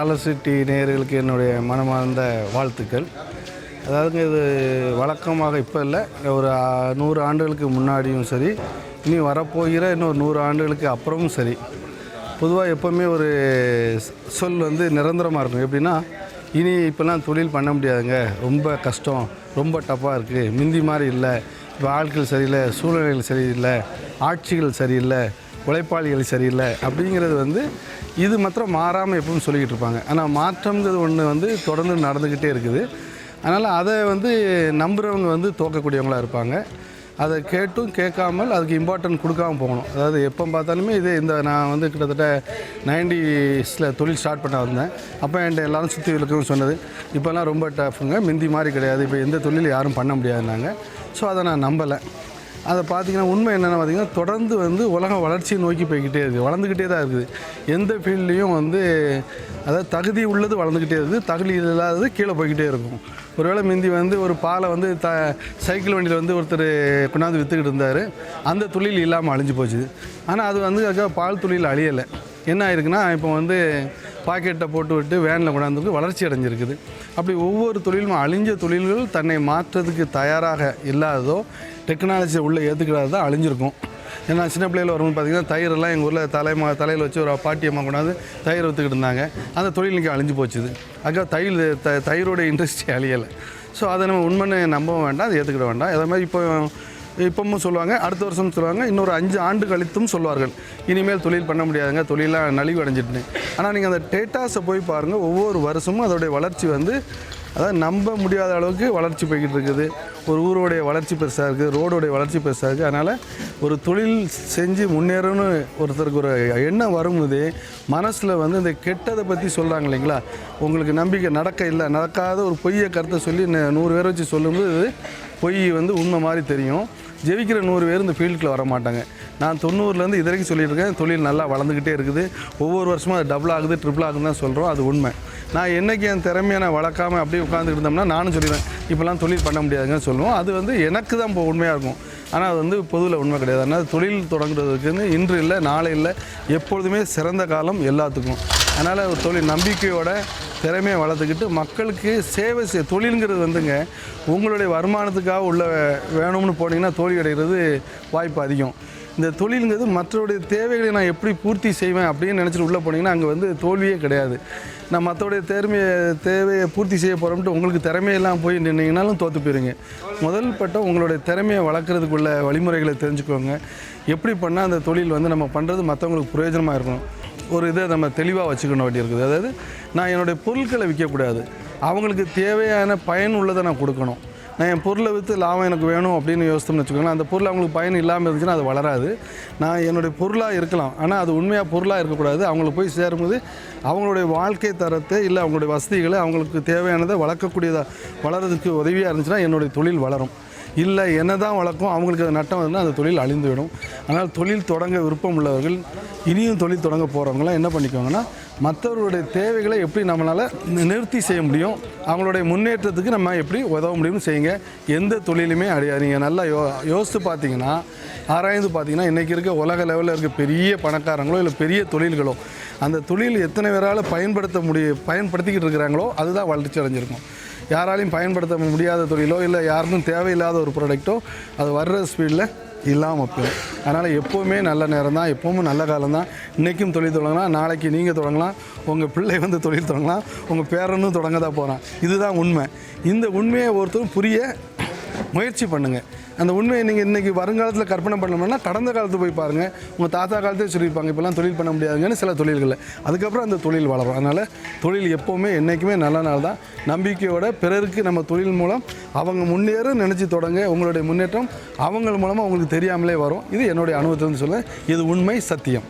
Dollar நேயர்களுக்கு என்னுடைய மனமார்ந்த வாழ்த்துக்கள். அதாவதுங்க இது வழக்கமாக இப்போ இல்லை. ஒரு நூறு ஆண்டுகளுக்கு முன்னாடியும் சரி இனி வரப்போகிற இன்னொரு நூறு ஆண்டுகளுக்கு அப்புறமும் சரி பொதுவாக எப்போவுமே ஒரு சொல் வந்து நிரந்தரமாக இருக்கும். எப்படின்னா இனி இப்போல்லாம் தொழில் பண்ண முடியாதுங்க. ரொம்ப கஷ்டம் ரொம்ப டஃப்பாக இருக்குது மிந்தி மாதிரி இல்லை. இப்போ ஆட்கள் சரியில்லை சூழ்நிலைகள் சரியில்லை ஆட்சிகள் சரியில்லை உழைப்பாளிகள் சரியில்லை அப்படிங்கிறது வந்து இது மாத்திரம் மாறாமல் எப்பவும் சொல்லிக்கிட்டு இருப்பாங்க. ஆனால் மாற்றம்ங்கிறது ஒன்று வந்து தொடர்ந்து நடந்துக்கிட்டே இருக்குது. அதனால் அதை வந்து நம்புகிறவங்க வந்து தோக்கக்கூடியவங்களாக இருப்பாங்க. அதை கேட்டும் கேட்காமல் அதுக்கு இம்பார்ட்டன்ட் கொடுக்காம போகணும். அதாவது எப்போ பார்த்தாலுமே இது இந்த நான் வந்து கிட்டத்தட்ட நைன்டிஸில் தொழில் ஸ்டார்ட் பண்ண வந்தேன். அப்போ என்கிட்ட எல்லாரும் சுற்றி இருக்கவும் சொன்னது இப்போல்லாம் ரொம்ப டஃப்புங்க மிந்தி மாதிரி கிடையாது. இப்போ எந்த தொழில் யாரும் பண்ண முடியாதுன்னாங்க. ஸோ அதை நான் நம்பலை. அதை பார்த்தீங்கன்னா உண்மை என்னென்னு பார்த்தீங்கன்னா தொடர்ந்து வந்து உலகம் வளர்ச்சியை நோக்கி போய்கிட்டே இருக்குது. வளர்ந்துக்கிட்டே தான் இருக்குது. எந்த ஃபீல்ட்லேயும் வந்து அதாவது தகுதி உள்ளது வளர்ந்துக்கிட்டே இருக்குது. தகுதி இல்லாதது கீழே போய்கிட்டே இருக்கும். ஒருவேளை மிந்தி வந்து ஒரு பாலை வந்து த சைக்கிள் வண்டியில் வந்து ஒருத்தர் கொண்டாந்து விற்றுக்கிட்டு இருந்தார். அந்த தொழில் இல்லாமல் அழிஞ்சு போச்சு ஆனால் அது வந்து அதுக்காக பால் தொழில் அழியலை. என்ன ஆயிருக்குன்னா இப்போ வந்து பாக்கெட்டை போட்டு விட்டு வேனில் கொண்டாந்து வளர்ச்சி அடைஞ்சிருக்குது. அப்படி ஒவ்வொரு தொழிலும் அழிஞ்ச தொழில்கள் தன்னை மாற்றுறதுக்கு தயாராக இல்லாததோ டெக்னாலஜியை உள்ளே ஏற்றுக்கிறாதோ தான் அழிஞ்சிருக்கும். ஏன்னா சின்ன பிள்ளையில் வரும்போது பார்த்தீங்கன்னா தயிரெல்லாம் எங்கள் ஊரில் தலைமா தலையில் வச்சு ஒரு பாட்டியம்மா கொண்டாந்து தயிர் விற்றுக்கிட்டு இருந்தாங்க. அந்த தொழில் இன்றைக்கி அழிஞ்சு போச்சுது. அக்கா தயிர் த தயிரோட இண்டஸ்ட்ரி அழியலை. ஸோ அதை நம்ம உண்மைன்னு நம்பவும் வேண்டாம் அதை ஏற்றுக்கிட வேண்டாம். அதே மாதிரி இப்போ இப்பவும் சொல்லுவாங்க அடுத்த வருஷம் சொல்லுவாங்க இன்னொரு அஞ்சு ஆண்டு கழித்தும் சொல்வார்கள். இனிமேல் தொழில் பண்ண முடியாதுங்க தொழிலாக நலிவு அடைஞ்சிட்டுன்னு. ஆனால் நீங்கள் அந்த டேட்டாஸை போய் பாருங்கள் ஒவ்வொரு வருஷமும் அதோடைய வளர்ச்சி வந்து அதாவது நம்ப முடியாத அளவுக்கு வளர்ச்சி போய்கிட்டு இருக்குது. ஒரு ஊரோடைய வளர்ச்சி பெருசாக இருக்குது ரோடோடைய வளர்ச்சி பெருசாக இருக்குது அதனால் ஒரு தொழில் செஞ்சு முன்னேறணும்னு ஒருத்தருக்கு ஒரு எண்ணம் வரும்போது மனசில் வந்து இந்த கெட்டதை பற்றி சொல்கிறாங்க இல்லைங்களா? உங்களுக்கு நம்பிக்கை நடக்க இல்லை நடக்காத ஒரு பொய்யை கருத்தை சொல்லி நூறு பேரை வச்சு சொல்லும்போது பொய் வந்து உண்மை மாதிரி தெரியும். ஜெயிக்கிற நூறு பேர் இந்த ஃபீல்டுக்குள்ள வர மாட்டாங்க. நான் தொண்ணூறுலேருந்து இது வரைக்கும் சொல்லியிருக்கேன் தொழில் நல்லா வளர்ந்துக்கிட்டே இருக்குது. ஒவ்வொரு வருஷமும் அது டபுள் ஆகுது ட்ரிபிள் ஆகுதுன்னு தான் சொல்கிறோம் அது உண்மை. நான் என்னைக்கு என் திறமையை நான் வளர்க்காம அப்படியே உட்காந்துட்டு இருந்தோம்னா நானும் சொல்லிடுவேன் இப்போலாம் தொழில் பண்ண முடியாதுங்கன்னு சொல்லுவோம். அது வந்து எனக்கு தான் இப்போ உண்மையாக இருக்கும். ஆனால் அது வந்து பொதுவில் உண்மை கிடையாது. அதனால் தொழில் தொடங்குறதுக்குன்னு இன்று இல்லை நாளை இல்லை எப்பொழுதுமே சிறந்த காலம் எல்லாத்துக்கும். அதனால் ஒரு தொழில் நம்பிக்கையோட திறமையை வளர்த்துக்கிட்டு மக்களுக்கு சேவை செய்ய தொழிலுங்கிறது வந்துங்க உங்களுடைய வருமானத்துக்காக உள்ள வேணும்னு போனீங்கன்னா தோல்வி அடைகிறது வாய்ப்பு அதிகம். இந்த தொழிலுங்கிறது மற்றவருடைய தேவைகளை நான் எப்படி பூர்த்தி செய்வேன் அப்படின்னு நினச்சிட்டு உள்ளே போனீங்கன்னா அங்கே வந்து தோல்வியே கிடையாது. நான் மற்றவருடைய திறமையை தேவையை பூர்த்தி செய்ய போகிறோம்ட்டு உங்களுக்கு திறமையெல்லாம் போய் நின்னீங்கனாலும் தோற்று போயிருங்க முதல் பட்டம் உங்களுடைய திறமையை வளர்க்குறதுக்குள்ள வழிமுறைகளை தெரிஞ்சுக்கோங்க. எப்படி பண்ணால் அந்த தொழில் வந்து நம்ம பண்ணுறது மற்றவங்களுக்கு பிரயோஜனமாக இருக்கணும்? ஒரு இதை நம்ம தெளிவாக வச்சுக்கணும் வேண்டி இருக்குது அதாவது நான் என்னுடைய பொருட்களை விற்கக்கூடாது. அவங்களுக்கு தேவையான பயன் உள்ளதை நான் கொடுக்கணும். நான் என் பொருளை விற்று லாபம் எனக்கு வேணும் அப்படின்னு யோசித்தோம்னு வச்சுக்கோங்களேன் அந்த பொருள் அவங்களுக்கு பயன் இல்லாமல் இருந்துச்சுன்னா அது வளராது. நான் என்னுடைய பொருளாக இருக்கலாம் ஆனால் அது உண்மையாக பொருளாக இருக்கக்கூடாது. அவங்களுக்கு போய் சேரும்போது அவங்களுடைய வாழ்க்கை தரத்தை இல்லை அவங்களுடைய வசதிகளை அவங்களுக்கு தேவையானதை வளர்க்கக்கூடியதாக வளர்கிறதுக்கு உதவியாக இருந்துச்சுன்னா என்னுடைய தொழில் வளரும். இல்லை என்ன தான் வளர்க்கும் அவங்களுக்கு அது நட்டம் வந்ததுன்னா அந்த தொழில் அழிந்துவிடும். ஆனால் தொழில் தொடங்க விருப்பம் உள்ளவர்கள் இனியும் தொழில் தொடங்க போகிறவங்களாம் என்ன பண்ணிக்கோங்கன்னா மற்றவர்களுடைய தேவைகளை எப்படி நம்மளால் நிறுத்தி செய்ய முடியும்? அவங்களுடைய முன்னேற்றத்துக்கு நம்ம எப்படி உதவ முடியும்னு செய்யுங்க. எந்த தொழிலுமே அடையாது நீங்கள் நல்லா யோ யோசித்து பார்த்தீங்கன்னா ஆராய்ந்து பார்த்தீங்கன்னா இன்றைக்கி இருக்க உலக லெவலில் இருக்க பெரிய பணக்காரங்களோ இல்லை பெரிய தொழில்களோ அந்த தொழில் எத்தனை பேரால் பயன்படுத்த முடிய பயன்படுத்திக்கிட்டு இருக்கிறாங்களோ அதுதான் வளர்ச்சி அடைஞ்சிருக்கும். யாராலையும் பயன்படுத்த முடியாத தொழிலோ இல்லை யாருக்கும் தேவையில்லாத ஒரு ப்ராடக்ட்டோ அது வர்ற ஸ்பீடில் இல்லாமல் போயிடும் அதனால் எப்போவுமே நல்ல நேரம் தான் எப்போவும் நல்ல காலம் தான் இன்றைக்கும் தொழில் தொடங்கலாம் நாளைக்கு நீங்கள் தொடங்கலாம் உங்கள் பிள்ளை வந்து தொழில் தொடங்கலாம் உங்கள் பேரனும் தொடங்க தான் போகிறான் இதுதான் உண்மை. இந்த உண்மையை ஒருத்தரும் புரிய முயற்சி பண்ணுங்கள் அந்த உண்மையை நீங்கள் இன்றைக்கி வருங்காலத்தில் கற்பனை பண்ணணும்னா கடந்த காலத்து போய் பாருங்கள் உங்கள் தாத்தா காலத்தே சொல்லியிருப்பாங்க இப்போல்லாம் தொழில் பண்ண முடியாதுங்கன்னு சில தொழில்களில். அதுக்கப்புறம் அந்த தொழில் வளரும். அதனால் தொழில் எப்போவுமே என்றைக்குமே நல்ல நாள் தான். நம்பிக்கையோட பிறருக்கு நம்ம தொழில் மூலம் அவங்க முன்னேற நினச்சி தொடங்க உங்களுடைய முன்னேற்றம் அவங்க மூலமாக உங்களுக்கு தெரியாமலே வரும். இது என்னுடைய அனுபவத்திலிருந்து சொல்ல இது உண்மை சத்தியம்.